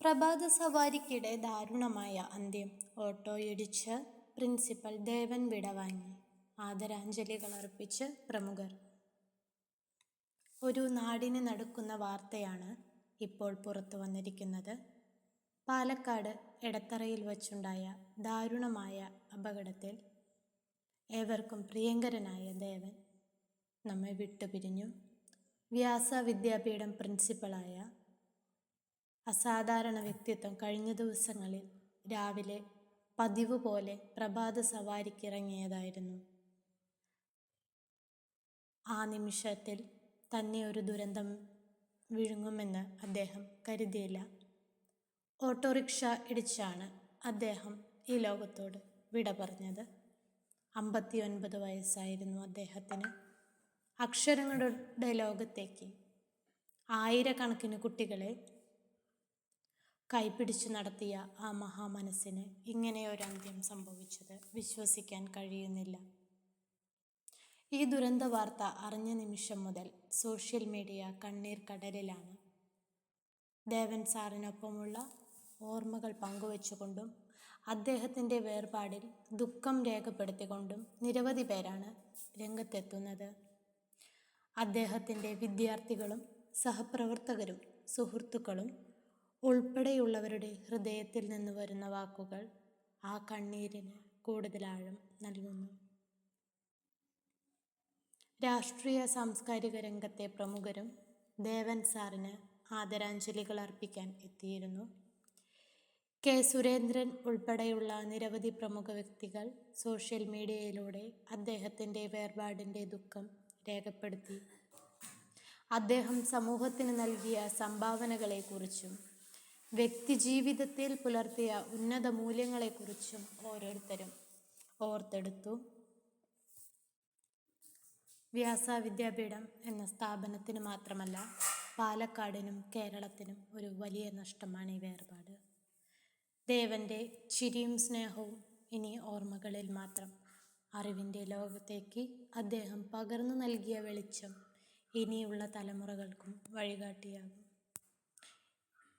പ്രഭാത സവാരിക്കിടെ ദാരുണമായ അന്ത്യം. ഓട്ടോയിടിച്ച് പ്രിൻസിപ്പൽ ദേവൻ വിടവാങ്ങി ആദരാഞ്ജലികൾ അർപ്പിച്ച് പ്രമുഖർ. ഒരു നാടിന് നടക്കുന്ന വാർത്തയാണ് ഇപ്പോൾ പുറത്തു വന്നിരിക്കുന്നത്. പാലക്കാട് ഇടത്തറയിൽ വച്ചുണ്ടായ ദാരുണമായ അപകടത്തിൽ ഏവർക്കും പ്രിയങ്കരനായ ദേവൻ നമ്മെ വിട്ടുപിരിഞ്ഞു. വ്യാസ വിദ്യാപീഠം പ്രിൻസിപ്പളായ അസാധാരണ വ്യക്തിത്വം കഴിഞ്ഞ ദിവസങ്ങളിൽ രാവിലെ പതിവ് പോലെ പ്രഭാത സവാരിക്കിറങ്ങിയതായിരുന്നു. ആ നിമിഷത്തിൽ തന്നെ ഒരു ദുരന്തം വിഴുങ്ങുമെന്ന് അദ്ദേഹം കരുതിയില്ല. ഓട്ടോറിക്ഷ ഇടിച്ചാണ് അദ്ദേഹം ഈ ലോകത്തോട് വിട പറഞ്ഞത്. അമ്പത്തിയൊൻപത് വയസ്സായിരുന്നു അദ്ദേഹത്തിന്. അക്ഷരങ്ങളുടെ ലോകത്തേക്ക് ആയിരക്കണക്കിന് കുട്ടികളെ കൈപിടിച്ചു നടത്തിയ ആ മഹാമനസ്സിന് ഇങ്ങനെയൊരന്ത്യം സംഭവിച്ചത് വിശ്വസിക്കാൻ കഴിയുന്നില്ല. ഈ ദുരന്ത വാർത്ത അറിഞ്ഞ നിമിഷം മുതൽ സോഷ്യൽ മീഡിയ കണ്ണീർ കടലിലാണ് ദേവൻ സാറിനൊപ്പമുള്ള ഓർമ്മകൾ പങ്കുവച്ചുകൊണ്ടും അദ്ദേഹത്തിന്റെ വേർപാടിൽ ദുഃഖം രേഖപ്പെടുത്തിക്കൊണ്ടും നിരവധി പേരാണ് രംഗത്തെത്തുന്നത്. അദ്ദേഹത്തിന്റെ വിദ്യാർത്ഥികളും സഹപ്രവർത്തകരും സുഹൃത്തുക്കളും ഉൾപ്പെടെയുള്ളവരുടെ ഹൃദയത്തിൽ നിന്ന് വരുന്ന വാക്കുകൾ ആ കണ്ണീരിന് കൂടുതൽ ആഴം നൽകുന്നു. രാഷ്ട്രീയ സാംസ്കാരിക രംഗത്തെ പ്രമുഖരും ദേവൻ സാറിന് ആദരാഞ്ജലികൾ അർപ്പിക്കാൻ എത്തിയിരുന്നു. കെ. സുരേന്ദ്രൻ ഉൾപ്പെടെയുള്ള നിരവധി പ്രമുഖ വ്യക്തികൾ സോഷ്യൽ മീഡിയയിലൂടെ അദ്ദേഹത്തിന്റെ വേർപാടിന്റെ ദുഃഖം രേഖപ്പെടുത്തി. അദ്ദേഹം സമൂഹത്തിന് നൽകിയ സംഭാവനകളെക്കുറിച്ചും വ്യക്തിജീവിതത്തിൽ പുലർത്തിയ ഉന്നത മൂല്യങ്ങളെക്കുറിച്ചും ഓരോരുത്തരും ഓർത്തെടുത്തു. വ്യാസ വിദ്യാപീഠം എന്ന സ്ഥാപനത്തിന് മാത്രമല്ല പാലക്കാടിനും കേരളത്തിനും ഒരു വലിയ നഷ്ടമാണ് ഈ വേർപാട്. ദേവന്റെ ചിരിയും സ്നേഹവും ഇനി ഓർമ്മകളിൽ മാത്രം. അറിവിന്റെ ലോകത്തേക്ക് അദ്ദേഹം പകർന്നു നൽകിയ വെളിച്ചം ഇനിയുള്ള തലമുറകൾക്കും വഴികാട്ടിയാകും.